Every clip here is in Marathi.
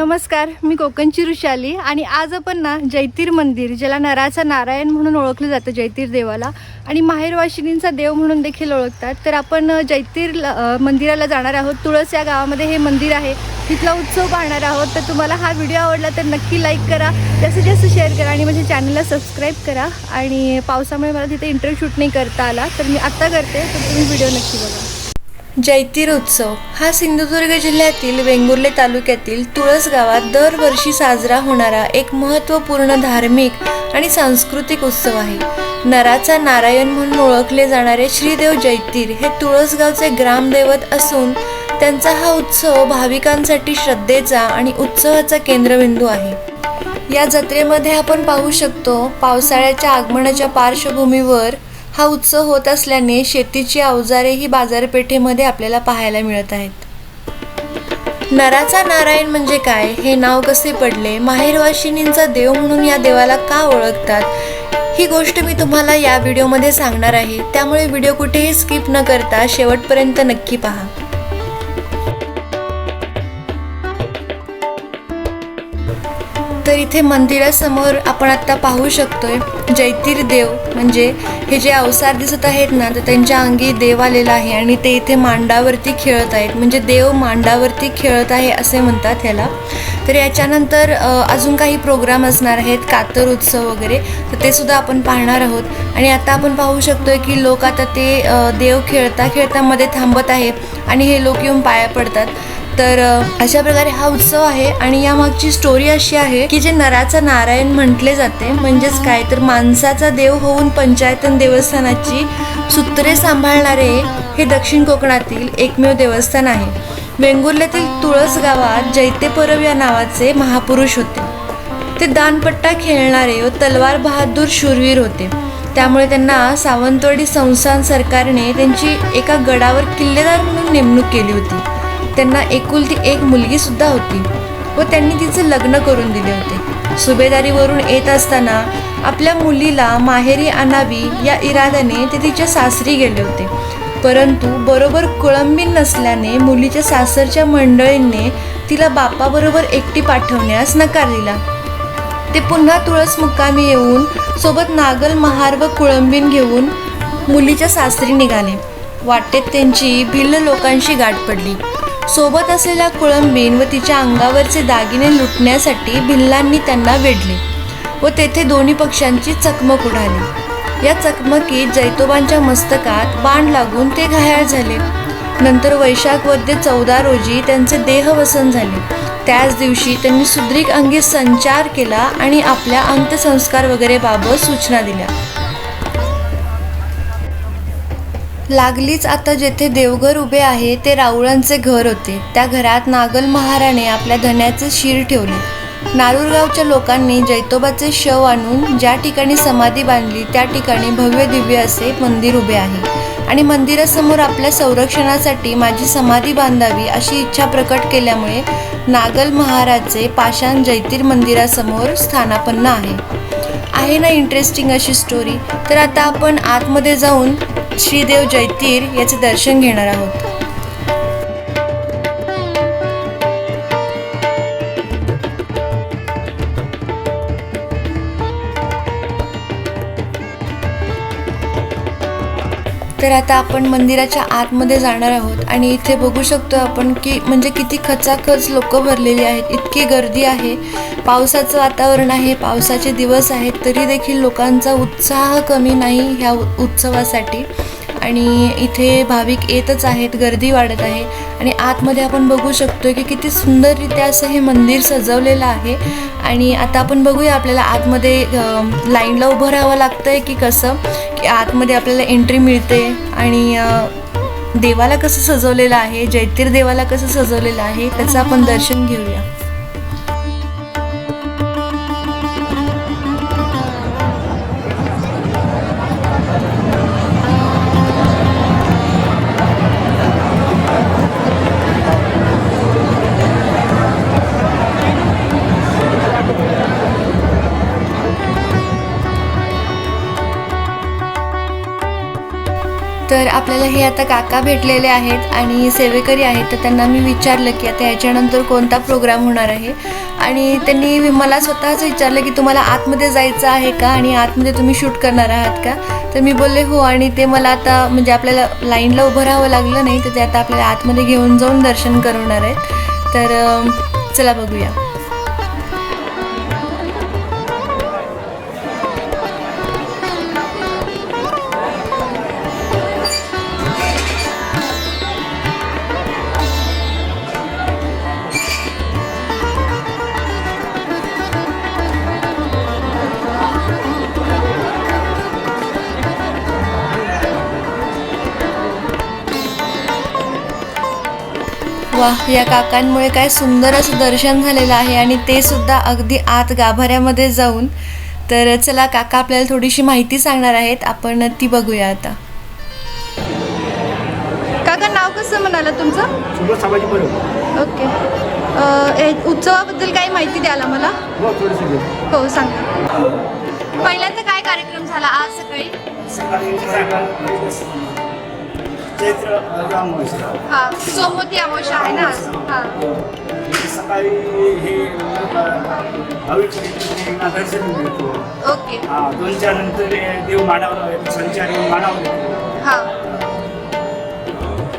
नमस्कार मी कोकणची ऋषाली आणि आज आपण ना जैतीर मंदिर ज्याला नराचा नारायण म्हणून ओळखलं जातं जैतीर देवाला आणि माहेरवाशिनींचा देव म्हणून देखील ओळखतात. तर आपण जैतीर मंदिराला जाणार आहोत. तुळस या गावामध्ये हे मंदिर आहे. तिथला उत्सव पाहणार आहोत. तर तुम्हाला हा व्हिडिओ आवडला तर नक्की लाईक करा. जास्तीत जास्त शेअर करा आणि माझ्या चॅनलला सबस्क्राईब करा. आणि पावसामुळे मला तिथे इंटरव्ह्यू शूट नाही करता आला. तर मी आत्ता करते. तर तुम्ही व्हिडिओ नक्की बघा. जैतीर उत्सव हा सिंधुदुर्ग जिल्ह्यातील वेंगुर्ले तालुक्यातील तुळस गावात दरवर्षी साजरा होणारा एक महत्त्वपूर्ण धार्मिक आणि सांस्कृतिक उत्सव आहे. नराचा नारायण म्हणून ओळखले जाणारे श्रीदेव जैतीर हे तुळसगावचे ग्रामदैवत असून त्यांचा हा उत्सव भाविकांसाठी श्रद्धेचा आणि उत्सवाचा केंद्रबिंदू आहे. या जत्रेमध्ये आपण पाहू शकतो पावसाळ्याच्या आगमनाच्या पार्श्वभूमीवर हा उत्सव होत असल्याने शेतीची अवजारेही बाजारपेठेमध्ये आपल्याला पाहायला मिळत आहेत. नराचा नारायण म्हणजे काय? हे नाव कसे पडले? माहेरवाशिनींचा देव म्हणून या देवाला का ओळखतात? ही गोष्ट मी तुम्हाला या व्हिडिओमध्ये सांगणार आहे. त्यामुळे व्हिडिओ कुठेही स्किप न करता शेवटपर्यंत नक्की पहा. तर इथे मंदिरासमोर आपण आत्ता पाहू शकतोय जैतीर देव. म्हणजे हे जे अवसार दिसत आहेत ना तर त्यांच्या अंगी देव आलेला आहे आणि ते इथे मांडावरती खेळत आहेत. म्हणजे देव मांडावरती खेळत आहे असे म्हणतात ह्याला. तर याच्यानंतर अजून काही प्रोग्राम असणार आहेत कातर उत्सव वगैरे. तर ते सुद्धा आपण पाहणार आहोत. आणि आता आपण पाहू शकतोय की लोक आता ते देव खेळता खेळता मध्ये थांबत आहे आणि हे लोक येऊन पाया पडतात. तर अशा प्रकारे हा उत्सव आहे आणि यामागची स्टोरी अशी आहे की जे नराचा नारायण म्हटले जाते म्हणजेच काय तर माणसाचा देव होऊन पंचायतन देवस्थानाची सूत्रे सांभाळणारे हे दक्षिण कोकणातील एकमेव देवस्थान आहे. वेंगुर्ल्यातील तुळस गावात जैते परब या नावाचे महापुरुष होते. ते दानपट्टा खेळणारे व तलवार बहादूर शूरवीर होते. त्यामुळे त्यांना सावंतवाडी संस्थान सरकारने त्यांची एका गडावर किल्लेदार म्हणून नेमणूक केली होती. त्यांना एकुलती एक मुलगी सुद्धा होती व त्यांनी तिचे लग्न करून दिले होते. सुभेदारीवरून येत असताना आपल्या मुलीला माहेरी आणावी या इराद्याने ते तिच्या सासरी गेले होते. परंतु बरोबर कुळंबीन नसल्याने मुलीच्या सासरच्या मंडळींनी तिला बापाबरोबर एकटी पाठवण्यास नकार दिला. ते पुन्हा तुळस मुक्कामी येऊन सोबत नागल महार व कुळंबीन घेऊन मुलीच्या सासरी निघाले. वाटेत त्यांची भिल्ल लोकांशी गाठ पडली. सोबत असलेल्या कोळंबीन व तिच्या अंगावरचे दागिने लुटण्यासाठी भिल्लांनी त्यांना वेढले व तेथे दोन्ही पक्षांची चकमक उडाली. या चकमकीत जैतोबांच्या मस्तकात बाण लागून ते घायाळ झाले. नंतर वैशाख वद्य चौदा रोजी त्यांचे देहवसन झाले. त्याच दिवशी त्यांनी सुद्रिक अंगी संचार केला आणि आपल्या अंत्यसंस्कार वगैरे बाबत सूचना दिल्या. लागलीच आता जेथे देवघर उभे आहे ते राऊळांचे घर होते. त्या घरात नागल महाराने आपल्या धन्याचे शिर ठेवले. नारूरगावच्या लोकांनी जैतोबाचे शव आणून ज्या ठिकाणी समाधी बांधली त्या ठिकाणी भव्य दिव्य असे मंदिर उभे आहे. आणि मंदिरासमोर आपल्या संरक्षणासाठी माझी समाधी बांधावी अशी इच्छा प्रकट केल्यामुळे नागल महाराजचे पाषाण जैतीर मंदिरासमोर स्थानापन्न आहे. आहे ना इंटरेस्टिंग अशी स्टोरी तर आता आपण आतमध्ये जाऊन श्रीदेव जैतीर याचे दर्शन घेणार आहोत. तर आता आपण मंदिराच्या आतमध्ये जाणार आहोत आणि इथे बघू शकतो आपण की म्हणजे किती खचाखच लोक भरलेली आहेत इतकी गर्दी आहे. पावसाचं वातावरण आहे पावसाचे दिवस आहेत तरी देखील लोकांचा उत्साह कमी नाही ह्या उत्सवासाठी. आणि इथे भाविक येतच आहेत गर्दी वाढत आहे. आणि आतमध्ये आपण बघू शकतो की किती सुंदररित्या असं हे मंदिर सजवलेलं आहे. आणि आता आपण बघूया आपल्याला आतमध्ये लाईनला उभं राहावं लागतं आहे की कसं? की आतमध्ये आपल्याला एंट्री मिळते आणि देवाला कसं सजवलेलं आहे जैतीर देवाला कसं सजवलेलं आहे त्याचं आपण दर्शन घेऊया. आपल्याला हे आता काका भेटलेले आहेत आणि सेवेकरी आहेत तर त्यांना मी विचारलं की आता ह्याच्यानंतर कोणता प्रोग्राम होणार आहे? आणि त्यांनी मला स्वतःच विचारलं की तुम्हाला आतमध्ये जायचं आहे का आणि आतमध्ये तुम्ही शूट करणार आहात का? तर मी बोलले हो. आणि ते मला आता म्हणजे आपल्याला लाईनला उभं राहावं लागलं नाही तर ते आता आपल्याला आतमध्ये घेऊन जाऊन दर्शन करवणार आहेत. तर चला बघूया. वा या काकांमुळे काय सुंदर असं दर्शन झालेलं आहे आणि ते सुद्धा अगदी आत गाभाऱ्यामध्ये जाऊन. तर चला काका आपल्याला थोडीशी माहिती सांगणार आहेत. आपण ती बघूया आता. काका नाव कसं म्हणाला तुमचं? ओके. उत्सवाबद्दल काही माहिती द्याला मला? हो. हो सांगा. पहिल्यांदा काय कार्यक्रम झाला आज सकाळी? चैत्र अमावस्या हा सोमवती अमावस्या आहे ना आज. हा. सकाळी हे भाविक दर्शन मिळतो ओके. हा दोनच्या नंतर हे देव माडावर येतो संचारी माडावर येतो हा.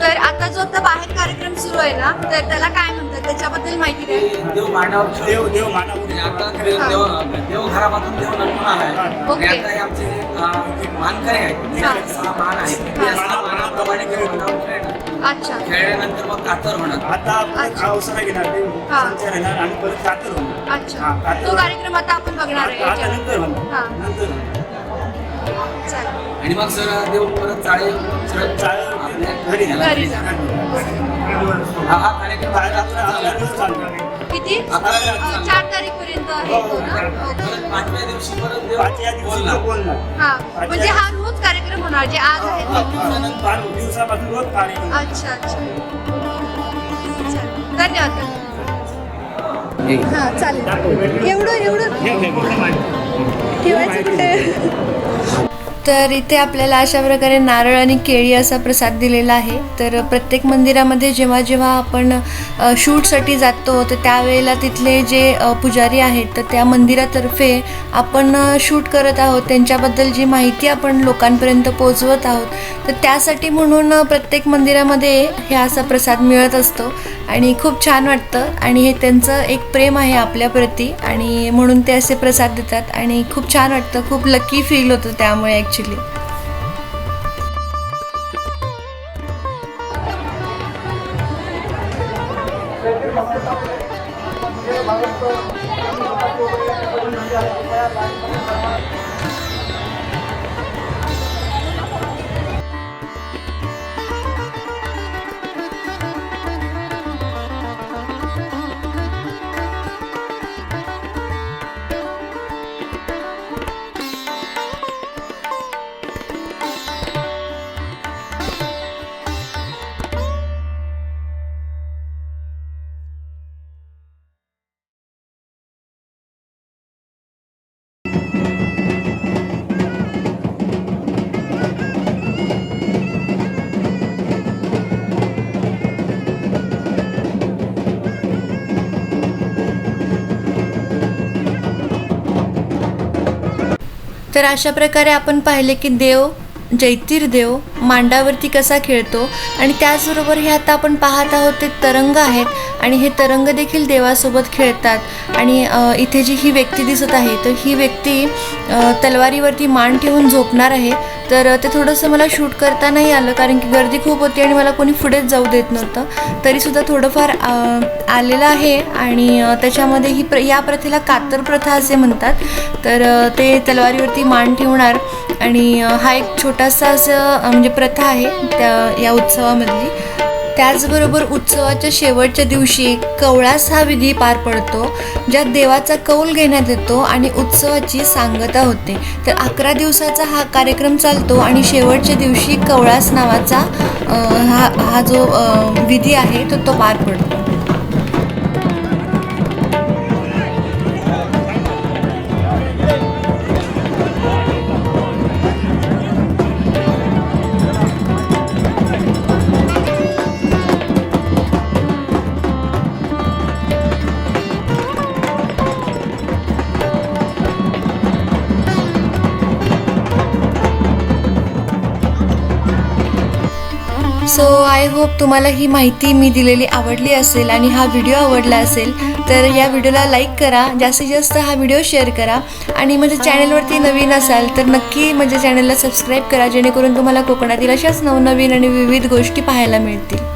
तर आता जो आता बाहेर कार्यक्रम सुरू आहे ना तर त्याला काय म्हणतात? त्याच्याबद्दल माहिती द्या देव मांडावर देव देव माडावर म्हणजे. आता देव देव घरामधून देव नटून आलाय ओके. आणि आता हे आमचे अं, एक मानकरी आहेत हा. ते सहा मान आहेत या सहा मानाप्रमाणे खेळ होणार खेळणार अच्छा खेळल्यानंतर मग कातर होणार आता आपण अच्छा. अवसरा घेणार देव हा. संचार येणार आणि परत कातर होणार अच्छा हा, कातर तो कार्यक्रम आता आपण बघणार आहे आता आता याच्यावर. नंतर होणार हा. नंतर होणार. चालेल. आणि मग सर देव परत चाळे. आपल्या घरी जाणार. घरी जा. हा कार्यक्रम. किती? चार तारीख पर्यंत आहे तो ना? ओके. परत पाचव्या दिवशी परत देव पाचव्या दिवशी बोलणार तो बोलणार हा म्हणजे हा रोज कार्यक्रम होणार जे आज आहे तो? पाच दिवसापासून रोज कार्यक्रम अच्छा अच्छा. चालेल. धन्यवाद. हा चालेल. एवढं एवढं? तर इथे आपल्याला अशा प्रकारे नारळ आणि केळी असा प्रसाद दिलेला आहे. तर प्रत्येक मंदिरामध्ये जेव्हा जेव्हा आपण शूटसाठी जातो तर त्यावेळेला तिथले जे पुजारी आहेत तर त्या मंदिरातर्फे आपण शूट करत आहोत. त्यांच्याबद्दल जी माहिती आपण लोकांपर्यंत पोहोचवत आहोत तर त्यासाठी म्हणून प्रत्येक मंदिरामध्ये हे असा प्रसाद मिळत असतो. आणि खूप छान वाटतं. आणि हे त्यांचं एक प्रेम आहे आपल्याप्रती आणि म्हणून ते असे प्रसाद देतात. आणि खूप छान वाटतं. खूप लकी फील होतं त्यामुळे ॲक्च्युली ஆக்சுவலி तर अशा प्रकारे आपण पाहिले की देव जैतीर देव मांडावरती कसा खेळतो आणि त्याचबरोबर हे आता आपण पाहत आहोत ते तरंग आहेत आणि हे तरंग देखील देवासोबत खेळतात. आणि इथे जी ही व्यक्ती दिसत आहे तर ही व्यक्ती तलवारीवरती मान ठेवून झोपणार आहे. तर ते थोडंसं मला शूट करता नाही आलं कारण की गर्दी खूप होती आणि मला कोणी पुढेच जाऊ देत नव्हतं. तरीसुद्धा थोडंफार आलेलं आहे आणि त्याच्यामध्ये ही प्र या प्रथेला कातर प्रथा असे म्हणतात. तर ते तलवारीवरती मान ठेवणार आणि हा एक छोटासा असं म्हणजे प्रथा आहे त्या या उत्सवामधली. त्याचबरोबर उत्सवाच्या शेवटच्या दिवशी कवळास हा विधी पार पडतो ज्यात देवाचा कौल घेण्यात येतो आणि उत्सवाची सांगता होते. तर अकरा दिवसाचा हा कार्यक्रम चालतो आणि शेवटच्या दिवशी कवळास नावाचा हा हा जो विधी आहे तो तो पार पडतो. सो आय होप तुम्हाला ही माहिती मी दिलेली आवडली असेल आणि हा व्हिडिओ आवडला असेल तर या व्हिडिओला लाईक करा जास्तीत जास्त हा व्हिडिओ शेअर करा. आणि माझ्या चॅनलवरती नवीन असाल तर नक्की माझ्या चॅनलला सबस्क्राईब करा जेणेकरून तुम्हाला कोकणातील अशाच नवनवीन आणि विविध गोष्टी पाहायला मिळतील.